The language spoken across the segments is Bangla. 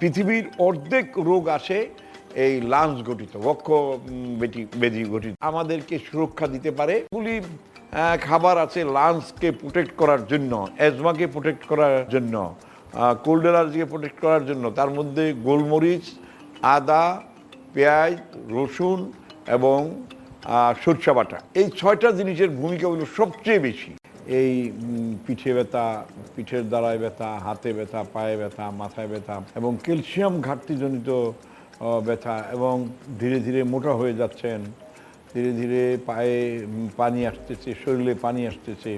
পৃথিবীর অর্ধেক রোগ আসে এই লাঞ্চ গঠিত বক্ষ বেটি বেদি গঠিত। আমাদেরকে সুরক্ষা দিতে পারে। আহ, খাবার আছে লাঞ্চকে প্রোটেক্ট করার জন্য অ্যাজমাকে প্রোটেক্ট করার জন্য কোল্ড অ্যালার্জিকে প্রোটেক্ট করার জন্য। তার মধ্যে গোলমরিচ আদা পেঁয়াজ রসুন এবং সরষা বাটা। এই ছয়টা জিনিসের ভূমিকা হলো সবচেয়ে বেশি। এই পিঠে ব্যথা, পিঠের দ্বারায় ব্যথা, হাতে ব্যথা, পায়ে ব্যথা, মাথায় ব্যথা এবং ক্যালসিয়াম ঘাটতিজনিত ব্যথা এবং ধীরে ধীরে মোটা হয়ে যাচ্ছেন। ধীরে ধীরে পায়ে পানি আসতেছে, শরীরে পানি আসতেছে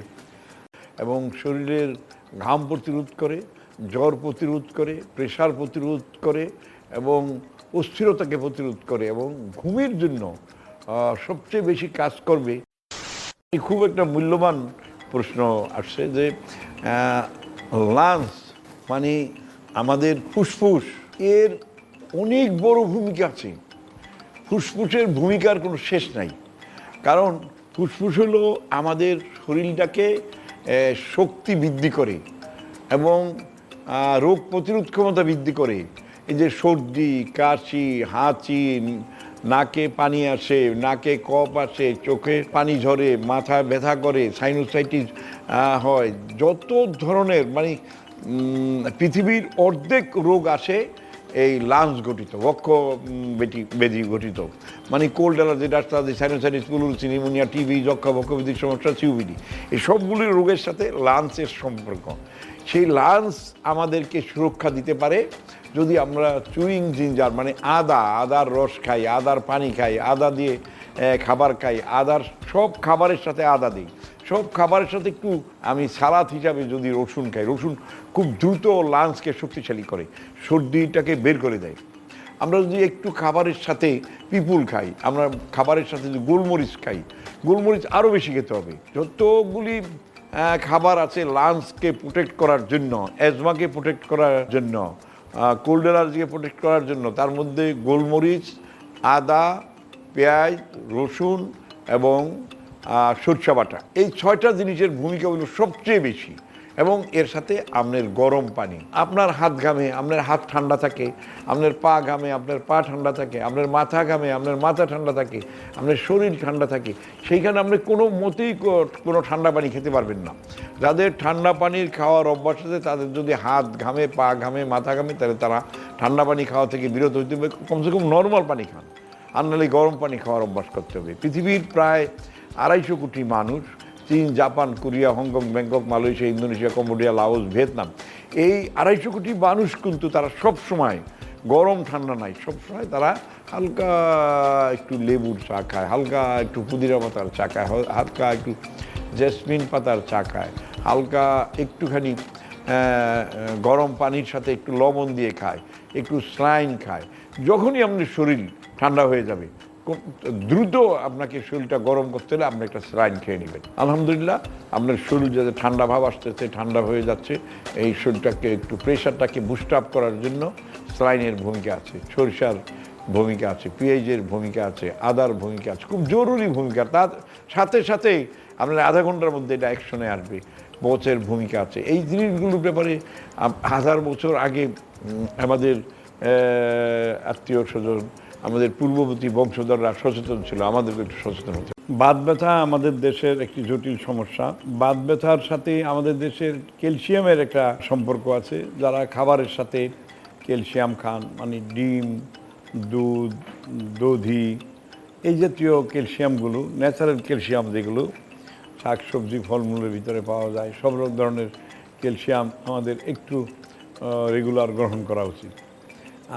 এবং শরীরের ঘাম প্রতিরোধ করে, জ্বর প্রতিরোধ করে, প্রেশার প্রতিরোধ করে এবং অস্থিরতাকে প্রতিরোধ করে এবং ঘুমের জন্য সবচেয়ে বেশি কাজ করবে। খুব একটা মূল্যবান প্রশ্ন আসছে যে লাঞ্চ মানে আমাদের ফুসফুস, এর অনেক বড় ভূমিকা আছে। ফুসফুসের ভূমিকার কোনো শেষ নাই। কারণ ফুসফুস হলো আমাদের শরীরটাকে শক্তি বৃদ্ধি করে এবং রোগ প্রতিরোধ ক্ষমতা বৃদ্ধি করে। এই যে সর্দি, কাশি, হাঁচি নাকে পানি আসে, নাকে কপ আসে, চোখে পানি ঝরে মাথা ব্যথা করে সাইনোসাইটিস হয়। যত ধরনের মানে পৃথিবীর অর্ধেক রোগ আসে, এই লাঞ্চ গঠিত, বক্ষ বেটি বেদি গঠিত। মানে কোল্ড অ্যালার্জি ডাক্তারাদি সাইনোসাইটিস কুলুরসি নিউমোনিয়া টিবি যক্ষা বক্ষবিধির সমস্যা, সিউবিডি। এই সবগুলি রোগের সাথে লাঞ্চের সম্পর্ক। সেই লাঞ্চ আমাদেরকে সুরক্ষা দিতে পারে যদি আমরা চুইং জিঞ্জার মানে আদা, আদার রস খাই, আদার পানি খাই, আদা দিয়ে খাবার খাই, আদার সব খাবারের সাথে আদা দিই। সব খাবারের সাথে একটু আমি সালাদ হিসাবে যদি রসুন খাই, রসুন খুব দ্রুত লাঞ্চকে শক্তিশালী করে, সর্দিটাকে বের করে দেয়। আমরা যদি একটু খাবারের সাথে পিপুল খাই, আমরা খাবারের সাথে যদি গোলমরিচ খাই, গোলমরিচ আরও বেশি খেতে হবে। যতগুলি খাবার আছে লাঞ্চকে প্রোটেক্ট করার জন্য অ্যাজমাকে প্রোটেক্ট করার জন্য কোল্ড অ্যালার্জিকে প্রোটেক্ট করার জন্য তার মধ্যে গোলমরিচ, আদা, পেঁয়াজ, রসুন এবং সরষে বাটা। এই ছয়টা জিনিসের ভূমিকা সবচেয়ে বেশি। এবং এর সাথে আপনার গরম পানি। আপনার হাত ঘামে, আপনার হাত ঠান্ডা থাকে, আপনার পা ঘামে, আপনার পা ঠান্ডা থাকে, আপনার মাথা ঘামে, আপনার মাথা ঠান্ডা থাকে, আপনার শরীর ঠান্ডা থাকে, সেইখানে আপনি কোনো মতেই কোনো ঠান্ডা পানি খেতে পারবেন না। যাদের ঠান্ডা পানির খাওয়ার অভ্যাস আছে, তাদের যদি হাত ঘামে, পা ঘামে, মাথা ঘামে, তাহলে তারা ঠান্ডা পানি খাওয়া থেকে বিরত হইতে হবে। কমসে কম নর্মাল পানি খান। আর নাহলে গরম পানি খাওয়ার অভ্যাস করতে হবে। পৃথিবীর প্রায় আড়াইশো কোটি মানুষ চীন, Japan, Korea, Hong Kong, Bangkok, Malaysia, Indonesia, Cambodia, Laos, Vietnam. এই আড়াইশো কোটি মানুষ কিন্তু তারা সব সময় গরম, ঠান্ডা নাই। সব সময় তারা হালকা একটু লেবুর চা খায়, হালকা একটু পুদিনা পাতার চা খায় হালকা একটু জেসমিন পাতার চা খায়, হালকা একটুখানি গরম পানির সাথে একটু লবণ দিয়ে খায়, একটু স্লাইন খায়। যখনই আপনার শরীর ঠান্ডা হয়ে যাবে দ্রুত আপনাকে শরীরটা গরম করতে হলে আপনি একটা স্লাইন খেয়ে নেবেন। আলহামদুলিল্লাহ, আপনার শরীর যাতে ঠান্ডা ভাব আসতেছে, ঠান্ডা হয়ে যাচ্ছে, এই শরীরটাকে একটু প্রেশারটাকে বুস্ট আপ করার জন্য স্লাইনের ভূমিকা আছে, সরিষার ভূমিকা আছে, পিঁয়াজের ভূমিকা আছে, আদার ভূমিকা আছে, খুব জরুরি ভূমিকা। তার সাথে সাথে আপনার আধা ঘণ্টার মধ্যে এটা অ্যাকশনে আসবে বচের ভূমিকা আছে। এই জিনিসগুলোর ব্যাপারে হাজার বছর আগে আমাদের আত্মীয় স্বজন আমাদের পূর্ববর্তী বংশধররা সচেতন ছিল, আমাদেরকে একটু সচেতন হতে। বাত ব্যথা আমাদের দেশের একটি জটিল সমস্যা বাত ব্যথার সাথে আমাদের দেশের ক্যালসিয়ামের একটা সম্পর্ক আছে, যারা খাবারের সাথে ক্যালসিয়াম খান মানে ডিম, দুধ, দধি, এই জাতীয় ক্যালসিয়ামগুলো, ন্যাচারাল ক্যালসিয়াম যেগুলো, শাকসবজি, ফলমূলের ভিতরে পাওয়া যায়, সব ধরনের ক্যালসিয়াম আমাদের একটু রেগুলার গ্রহণ করা উচিত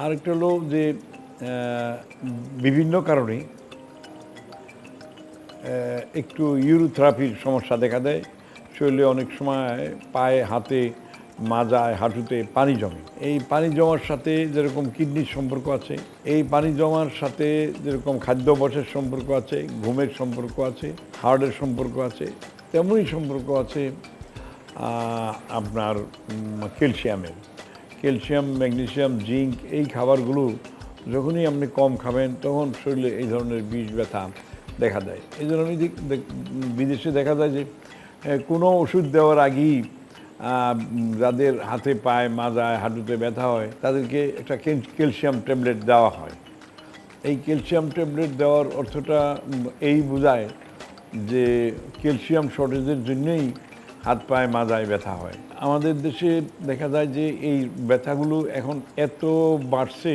আর একটা হলো যে বিভিন্ন কারণে একটু ইউরোথেরাপির সমস্যা দেখা দেয়। শরীরে অনেক সময় পায়ে, হাতে, মাজায়, হাঁটুতে পানি জমে। এই পানি জমার সাথে যেরকম কিডনির সম্পর্ক আছে, এই পানি জমার সাথে যেরকম খাদ্যাভ্যাসের সম্পর্ক আছে, ঘুমের সম্পর্ক আছে হার্টের সম্পর্ক আছে, তেমনই সম্পর্ক আছে আপনার ক্যালসিয়ামের। ক্যালসিয়াম, ম্যাগনেসিয়াম, জিঙ্ক এই খাবারগুলো যখনই আপনি কম খাবেন, তখন শরীরে এই ধরনের বিষ ব্যথা দেখা দেয়। এই জন্য আমি বিদেশে দেখা যায় যে কোনো ওষুধ দেওয়ার আগেই যাদের হাতে পায়ে, মাজায়, হাঁটুতে ব্যথা হয়, তাদেরকে একটা ক্যালসিয়াম ট্যাবলেট দেওয়া হয়। এই ক্যালসিয়াম ট্যাবলেট দেওয়ার অর্থটা এই বোঝায় যে, ক্যালসিয়াম শর্টেজের জন্যই হাত পায়ে, মাজায় ব্যথা হয়। আমাদের দেশে দেখা যায় যে, এই ব্যথাগুলো এখন এত বাড়ছে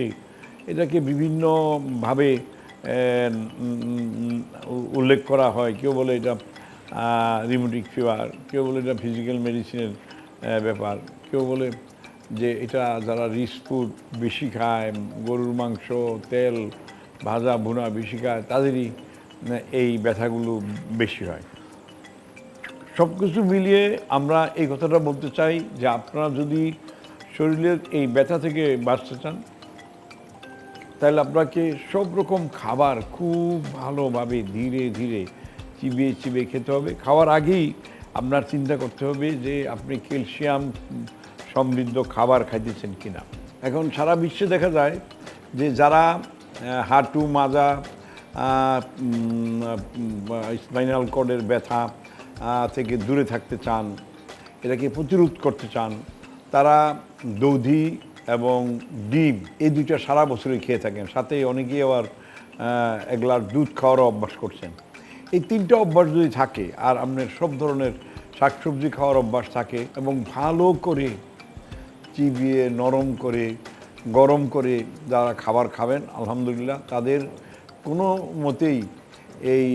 এটাকে বিভিন্নভাবে উল্লেখ করা হয়। কেউ বলে এটা রিমোটিক ফিভার কেউ বলে এটা ফিজিক্যাল মেডিসিনের ব্যাপার। কেউ বলে যে এটা যারা রিচ ফুড বেশি খায়, গরুর মাংস, তেল, ভাজা, ভুনা বেশি খায়, তাদেরই এই ব্যথাগুলো বেশি হয়। সব কিছু মিলিয়ে আমরা এই কথাটা বলতে চাই যে আপনারা যদি শরীরের এই ব্যথা থেকে বাঁচতে চান তাহলে আপনাকে সব রকম খাবার খুব ভালোভাবে ধীরে ধীরে চিবিয়ে চিবিয়ে খেতে হবে। খাওয়ার আগেই আপনার চিন্তা করতে হবে যে আপনি ক্যালসিয়াম সমৃদ্ধ খাবার খাইতেছেন কিনা। এখন সারা বিশ্বে দেখা যায় যে যারা হাঁটু মাজা স্পাইনাল কর্ডের ব্যথা থেকে দূরে থাকতে চান, এটাকে প্রতিরোধ করতে চান, তারা দধি এবং ডিম, এই দুইটা সারা বছরই খেয়ে থাকেন। সাথে অনেকেই আবার এক গ্লাস দুধ খাওয়ারও অভ্যাস করছেন। এই তিনটা অভ্যাস যদি থাকে, আর আপনার সব ধরনের শাকসবজি খাওয়ার অভ্যাস থাকে, এবং ভালো করে চিবিয়ে, নরম করে, গরম করে যারা খাবার খাবেন, আলহামদুলিল্লাহ, তাদের কোনো মতেই এই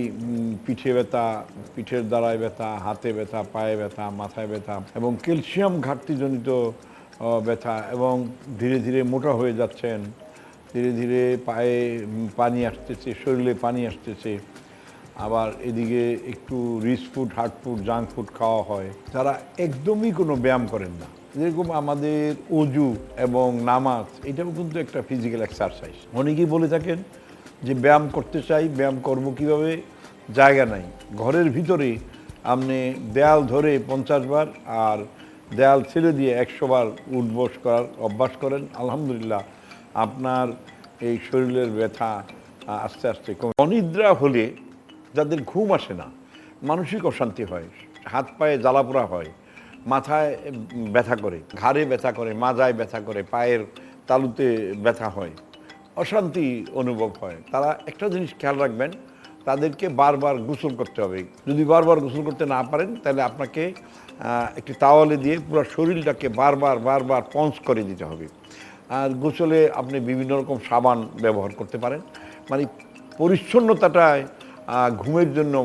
পিঠে ব্যথা, পিঠের দ্বারায় ব্যথা, হাতে ব্যথা, পায়ে ব্যথা, মাথায় ব্যথা এবং ক্যালসিয়াম ঘাটতিজনিত ব্যথা এবং ধীরে ধীরে মোটা হয়ে যাচ্ছেন। ধীরে ধীরে পায়ে পানি আসতেছে, শরীরে পানি আসতেছে। আবার এদিকে একটু rich food hard food junk food খাওয়া হয়। যারা একদমই কোনো ব্যায়াম করেন না। যেরকম আমাদের অজু এবং নামাজ, এটাও কিন্তু একটা ফিজিক্যাল এক্সারসাইজ অনেকেই বলে থাকেন যে ব্যায়াম করতে চাই, ব্যায়াম করব কীভাবে? জায়গা নাই। ঘরের ভিতরে আপনি দেয়াল ধরে পঞ্চাশ বার আর দেয়াল ছেড়ে দিয়ে একশো বার উঠবস করার অভ্যাস করেন। আলহামদুলিল্লাহ, আপনার এই শরীরের ব্যথা আস্তে আস্তে কমে। অনিদ্রা হলে যাদের ঘুম আসে না, মানসিক অশান্তি হয়, হাত পায়ে জ্বালাপোড়া হয়, মাথায় ব্যথা করে, ঘাড়ে ব্যথা করে, মাজায় ব্যথা করে, পায়ের তালুতে ব্যথা হয়, অশান্তি অনুভব হয়। তারা একটা জিনিস খেয়াল রাখবেন তাদেরকে বারবার গোসল করতে হবে। যদি বারবার গোসল করতে না পারেন, তাহলে আপনাকে একটি তাওয়ালে দিয়ে পুরো শরীরটাকে বারবার বারবার পঞ্চ করে দিতে হবে। আর গোসলে আপনি বিভিন্ন রকম সাবান ব্যবহার করতে পারেন। মানে পরিচ্ছন্নতাটায় ঘুমের জন্য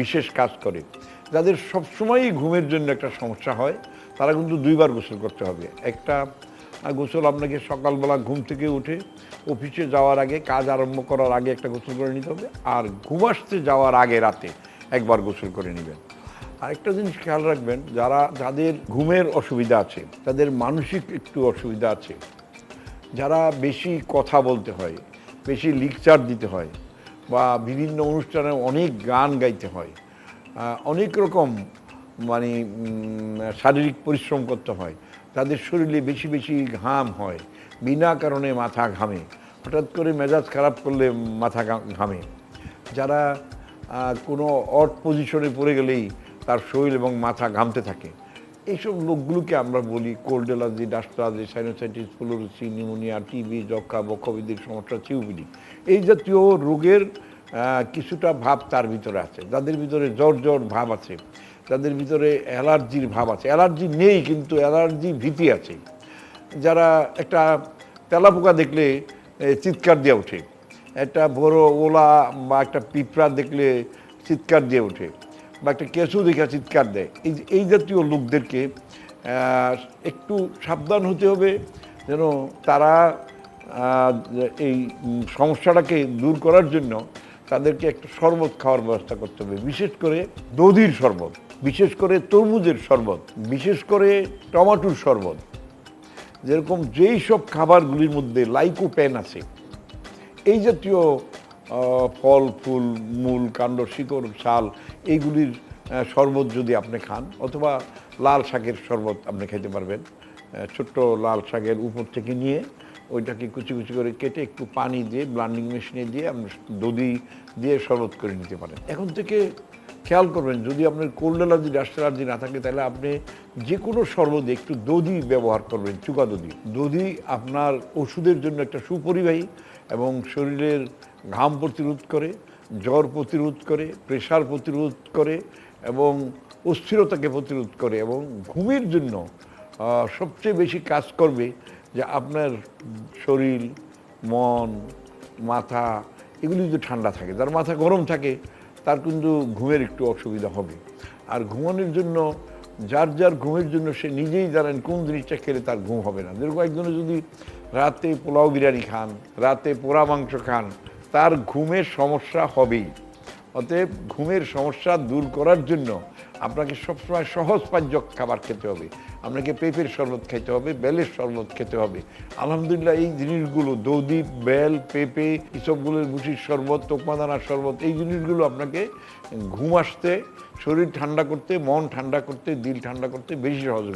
বিশেষ কাজ করে। যাদের সবসময়ই ঘুমের জন্য একটা সমস্যা হয়, তারা কিন্তু দুইবার গোসল করতে হবে। একটা গোসল আপনাকে সকালবেলা ঘুম থেকে উঠে অফিসে যাওয়ার আগে, কাজ আরম্ভ করার আগে একটা গোসল করে নিতে হবে আর ঘুম আসতে যাওয়ার আগে রাতে একবার গোসল করে নেবেন। আরেকটা জিনিস খেয়াল রাখবেন, যারা, যাদের ঘুমের অসুবিধা আছে, তাদের মানসিক একটু অসুবিধা আছে, যারা বেশি কথা বলতে হয়, বেশি লিকচার দিতে হয় বা বিভিন্ন অনুষ্ঠানে অনেক গান গাইতে হয় অনেক রকম মানে শারীরিক পরিশ্রম করতে হয় তাদের শরীরে বেশি বেশি ঘাম হয়। বিনা কারণে মাথা ঘামে। হঠাৎ করে মেজাজ খারাপ করলে মাথা ঘামে। যারা কোনো অড পজিশনে পড়ে গেলেই তার শরীর এবং মাথা ঘামতে থাকে। এইসব লোকগুলোকে আমরা বলি cold allergy dust allergy sinusitis ফ্লোরোসি pneumonia, TB যক্ষা বক্ষবিদ্যুৎ সমস্যা চিউবিডি এই জাতীয় রোগের কিছুটা ভাব তার ভিতরে আছে। যাদের ভিতরে জ্বর জ্বর ভাব আছে। যাদের ভিতরে অ্যালার্জির ভাব আছে। অ্যালার্জি নেই, কিন্তু অ্যালার্জি ভীতি আছে। যারা একটা তেলাপোকা দেখলে চিৎকার দিয়ে ওঠে। একটা বড় ওলা বা একটা পিঁপড়া দেখলে চিৎকার দিয়ে ওঠে বা একটা কেঁচু দেখে চিৎকার দেয়। এই এই জাতীয় লোকদেরকে একটু সাবধান হতে হবে যেন তারা এই সমস্যাটাকে দূর করার জন্য তাদেরকে একটা শরবত খাওয়ার ব্যবস্থা করতে হবে। বিশেষ করে দধির শরবত। বিশেষ করে তরমুজের শরবত, বিশেষ করে টমাটোর শরবত। যেরকম যেই সব খাবারগুলির মধ্যে লাইকোপেন আছে, এই জাতীয় ফল, ফুল, মূল, কাণ্ড, শিকড় ছাল এইগুলির শরবত যদি আপনি খান, অথবা লাল শাকের শরবত আপনি খেতে পারবেন ছোট্ট লাল শাকের উপর থেকে নিয়ে ওইটাকে কুচি কুচি করে কেটে একটু পানি দিয়ে, ব্লান্ডিং মেশিনে দিয়ে আপনি দধি দিয়ে শরবত করে নিতে পারেন। এখন থেকে খেয়াল করবেন, যদি আপনার কোল্ড ডাস্ট অ্যালার্জি না থাকে, তাহলে আপনি যে কোনো শরবতে একটু দধি ব্যবহার করবেন, চুকা দধি। দধি আপনার ওষুধের জন্য একটা সুপরিবাহী এবং শরীরের ঘাম প্রতিরোধ করে, জ্বর প্রতিরোধ করে প্রেশার প্রতিরোধ করে এবং অস্থিরতাকে প্রতিরোধ করে এবং ঘুমের জন্য সবচেয়ে বেশি কাজ করবে যে আপনার শরীর, মন, মাথা, এগুলি যদি ঠান্ডা থাকে, যার মাথা গরম থাকে তার কিন্তু ঘুমের একটু অসুবিধা হবে। আর ঘুমানোর জন্য, যার যার ঘুমের জন্য সে নিজেই জানেন কোন জিনিসটা খেলে তার ঘুম হবে না। যেরকম একজনে যদি রাতে পোলাও বিরিয়ানি খান, রাতে পোড়া মাংস খান, তার ঘুমের সমস্যা হবেই। অতএব ঘুমের সমস্যা দূর করার জন্য আপনাকে সবসময় সহজ পাজ্য খাবার খেতে হবে। আপনাকে পেঁপের শরবত খেতে হবে, বেলের শরবত খেতে হবে। আলহামদুলিল্লাহ এই জিনিসগুলো দৌদি বেল, পেঁপে এসবগুলোর ভুষির শরবত, তোকমাদানার শরবত, এই জিনিসগুলো আপনাকে ঘুম আসতে, শরীর ঠান্ডা করতে, মন ঠান্ডা করতে, দিল ঠান্ডা করতে বেশি সহজ